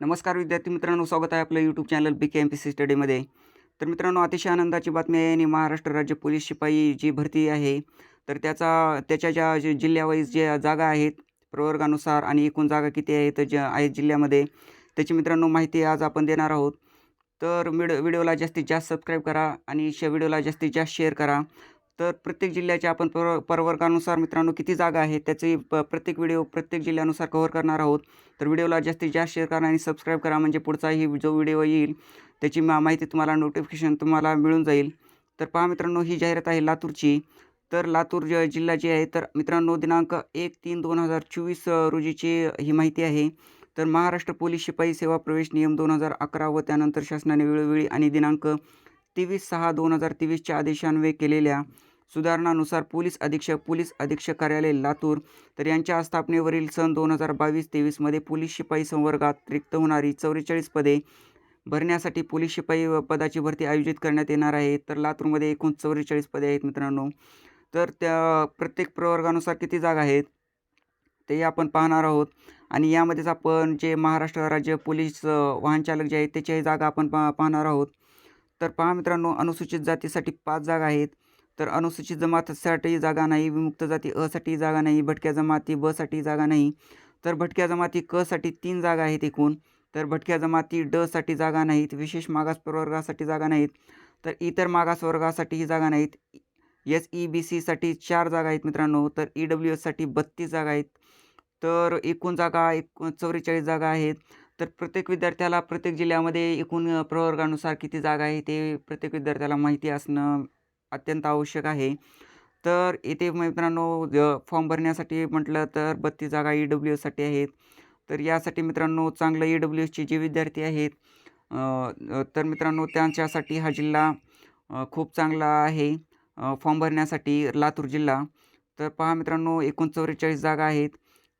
नमस्कार विद्यार्थी मित्रांनो स्वागत आहे आपलं YouTube channel B K M P C स्टडीमध्ये तर मित्रांनो अतिशय आनंदाची बातमी आहे आणि महाराष्ट्र राज्य पोलीस शिपाई जी भरती आहे तर त्याचा त्याच्या ज्या जे जिल्ह्यावाईज ज्या जागा आहेत प्रवर्गानुसार आणि एकूण जागा किती आहेत ज्या आहेत जिल्ह्यामध्ये त्याची मित्रांनो माहिती आज आपण देणार आहोत. तर व्हिडिओ व्हिडिओला जास्तीत जास्त सबस्क्राईब करा आणि श व्हिडिओला जास्तीत जास्त शेअर करा. तर प्रत्येक जिल्ह्याच्या आपण पर प्रवर्गानुसार मित्रांनो किती जागा आहेत त्याची प प्रत्येक व्हिडिओ प्रत्येक जिल्ह्यानुसार कव्हर करणार आहोत. तर व्हिडिओला जास्तीत जास्त शेअर करा आणि सबस्क्राईब करा म्हणजे पुढचाही जो व्हिडिओ येईल त्याची मा माहिती तुम्हाला नोटिफिकेशन तुम्हाला मिळून जाईल. तर पहा मित्रांनो ही जाहिरात आहे लातूरची. तर लातूर ज जिल्हा जी आहे तर मित्रांनो दिनांक एक तीन दोन हजार चोवीस रोजीची ही माहिती आहे. तर महाराष्ट्र पोलीस शिपाई सेवा प्रवेश नियम दोन हजार अकरा व त्यानंतर शासनाने वेळोवेळी आणि दिनांक तेवीस सहा दोन हजार तेवीसच्या आदेशान्वये केलेल्या सुधारणानुसार पोलीस अधीक्षक पोलीस अधीक्षक कार्यालय लातूर तर यांच्या स्थापनेवरील सन दोन हजार बावीस तेवीसमध्ये पोलीस शिपाई संवर्गात रिक्त होणारी चौवेचाळीस पदे भरण्यासाठी पोलीस शिपाई पदाची भरती आयोजित करण्यात येणार आहे. तर लातूरमध्ये एकूण चौवेचाळीस पदे आहेत मित्रांनो. तर त्या प्रत्येक प्रवर्गानुसार किती जागा आहेत ते आपण पाहणार आहोत. आणि यामध्येच आपण जे महाराष्ट्र राज्य पोलीस वाहनचालक जे आहेत त्याच्याही जागा आपण पा पाहणार आहोत. तर पहा मित्रांनो अनुसूचित जातीसाठी पाच जागा आहेत. तर अनुसूचित जमातसाठी जागा नाही विमुक्त जाती असाठी जागा नाही भटक्या जमाती बसाठी जागा नाही. तर भटक्या जमाती क साठी तीन जागा आहेत एकूण. तर भटक्या जमाती ड साठी जागा नाहीत विशेष मागास प्रवर्गासाठी जागा नाहीत. तर इतर मागास वर्गासाठीही जागा नाहीत. एस ई बी सीसाठी चार जागा आहेत मित्रांनो तर ई डब्ल्यू एससाठी बत्तीस जागा आहेत. तर एकूण जागा एक चौवेचाळीस जागा आहेत. तर प्रत्येक विद्यार्थ्याला प्रत्येक जिल्ह्यामध्ये एकूण प्रवर्गानुसार किती जागा आहे ते प्रत्येक विद्यार्थ्याला माहिती असणं अत्यंत आवश्यक आहे. तर येथे मित्रांनो फॉर्म भरण्यासाठी म्हटलं तर बत्तीस जागा ई डब्ल्यू एससाठी आहेत. तर यासाठी मित्रांनो चांगलं ई डब्ल्यू एसचे जे विद्यार्थी आहेत तर मित्रांनो त्यांच्यासाठी हा जिल्हा खूप चांगला आहे. फॉर्म भरण्यासाठी लातूर जिल्हा. तर पहा मित्रांनो एकूण चौवेचाळीस जागा आहेत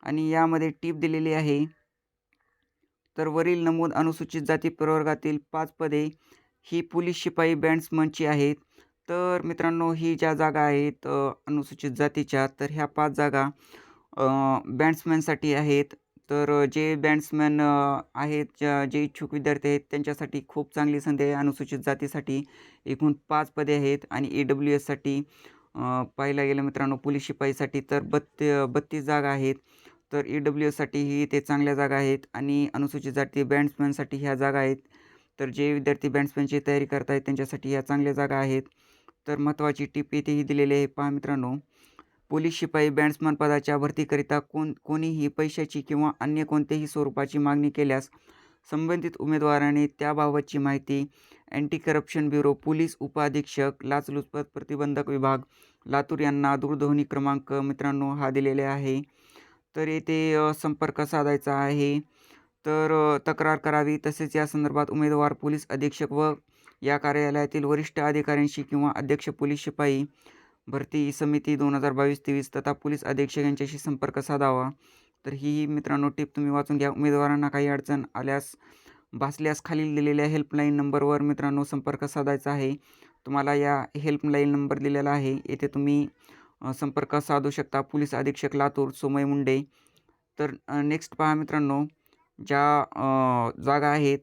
आणि यामध्ये टीप दिलेली आहे. तर वरील नमूद अनुसूचित जाती प्रवर्गातील पाच पदे ही पोलीस शिपाई बँड्समनची आहेत. तर मित्रांनो ही ज्या जागा आहेत अनुसूचित जातीच्या तर ह्या पाच जागा बँड्समॅनसाठी आहेत. तर जे बँड्समॅन आहेत ज्या जे इच्छुक विद्यार्थी आहेत त्यांच्यासाठी खूप चांगली संधी आहे. अनुसूचित जातीसाठी एकूण पाच पदे आहेत आणि ई डब्ल्यू एससाठी पाहायला गेलं मित्रांनो पोलीस शिपाईसाठी तर बत्ती बत्तीस जागा आहेत. तर ई डब्ल्यू एससाठीही ते चांगल्या जागा आहेत आणि अनुसूचित जाती बँड्समॅनसाठी ह्या जागा आहेत. तर जे विद्यार्थी बँड्समॅनची तयारी करत आहेत त्यांच्यासाठी ह्या चांगल्या जागा आहेत. तर महत्त्वाची टीप येथेही दिलेली आहे. पहा मित्रांनो पोलीस शिपाई बँड्समॅन पदाच्या भरतीकरिता कोण कोणीही पैशाची किंवा अन्य कोणत्याही स्वरूपाची मागणी केल्यास संबंधित उमेदवाराने त्याबाबतची माहिती अँटी करप्शन ब्युरो पोलीस उपअधीक्षक लाचलुचपत प्रतिबंधक विभाग लातूर यांना दूरध्वनी क्रमांक मित्रांनो हा दिलेला आहे. तर येथे संपर्क साधायचा आहे. तर तक्रार करावी. तसेच या संदर्भात उमेदवार पोलीस अधीक्षक व या कार्यालयातील वरिष्ठ अधिकाऱ्यांशी किंवा अध्यक्ष पोलीस शिपाई भरती समिती दोन हजार बावीस तेवीस तथा पोलीस अधीक्षक यांच्याशी संपर्क साधावा. तर ही मित्रांनो टिप तुम्ही वाचून घ्या. उमेदवारांना काही अडचण आल्यास भासल्यास खालील दिलेल्या हेल्पलाईन नंबरवर मित्रांनो संपर्क साधायचा आहे. तुम्हाला या हेल्पलाईन नंबर दिलेला आहे. येथे तुम्ही संपर्क साधू शकता. पोलीस अधीक्षक लातूर सोमय मुंडे. तर नेक्स्ट पहा मित्रांनो ज्या जागा आहेत.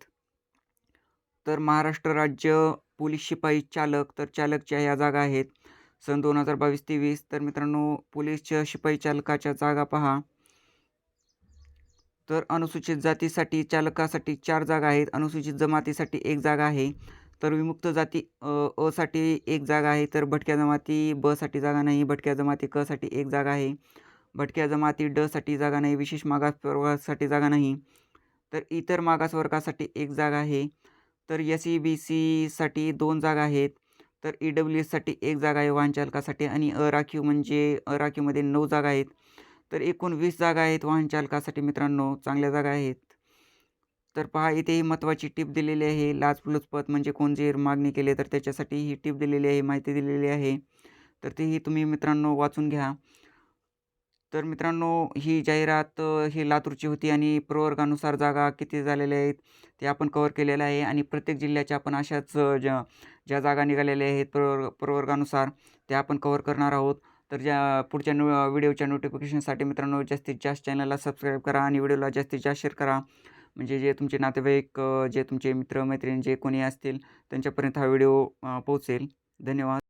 तर महाराष्ट्र राज्य पोलीस शिपाई चालक तर चालकच्या ह्या जागा आहेत. सन दोन हजार बावीस तेवीस तर मित्रांनो पोलीस शिपाई चालकाच्या जागा पहा. तर अनुसूचित जातीसाठी चालकासाठी चार जागा आहेत. अनुसूचित जमातीसाठी एक जागा आहे. तर विमुक्त जाती अ साठी एक जागा आहे तर भटक्या जमाती बसाठी जागा नाही भटक्या जमाती क साठी एक जागा आहे. भटक्या जमाती ड साठी जागा नाही विशेष मागास प्रवर्गासाठी जागा नाही. तर इतर मागास वर्गासाठी एक जागा आहे. तर एस ई बी सीसाठी दोन जागा आहेत. तर ई डब्ल्यू एससाठी एक जागा आहे वाहनचालकासाठी. आणि अराखीव म्हणजे अराखीवमध्ये नऊ जागा आहेत. तर एकूण वीस जागा आहेत वाहनचालकासाठी मित्रांनो चांगल्या जागा आहेत. तर पहा इथेही महत्त्वाची टीप दिलेली आहे. लाचलुचपत म्हणजे कोण जे मागणी केली तर त्याच्यासाठी ही टीप दिलेली आहे माहिती दिलेली आहे. तर तीही तुम्ही मित्रांनो वाचून घ्या. तर मित्रांनो ही जाहिरात ही लातूरची होती आणि प्रवर्गानुसार जागा किती झालेल्या आहेत ते आपण कवर केलेलं आहे आणि प्रत्येक जिल्ह्याच्या आपण अशाच ज्या ज्या जागा निघालेल्या आहेत प्रवर्ग प्रवर्गानुसार त्या आपण कवर करणार आहोत. तर ज्या पुढच्या नो व्हिडिओच्या नोटिफिकेशनसाठी मित्रांनो जास्तीत जास्त चॅनलला सबस्क्राईब करा आणि व्हिडिओला जास्तीत जास्त शेअर करा. म्हणजे जे तुमचे नातेवाईक जे तुमचे मित्रमैत्रिणी जे कोणी असतील त्यांच्यापर्यंत हा व्हिडिओ पोहोचेल. धन्यवाद.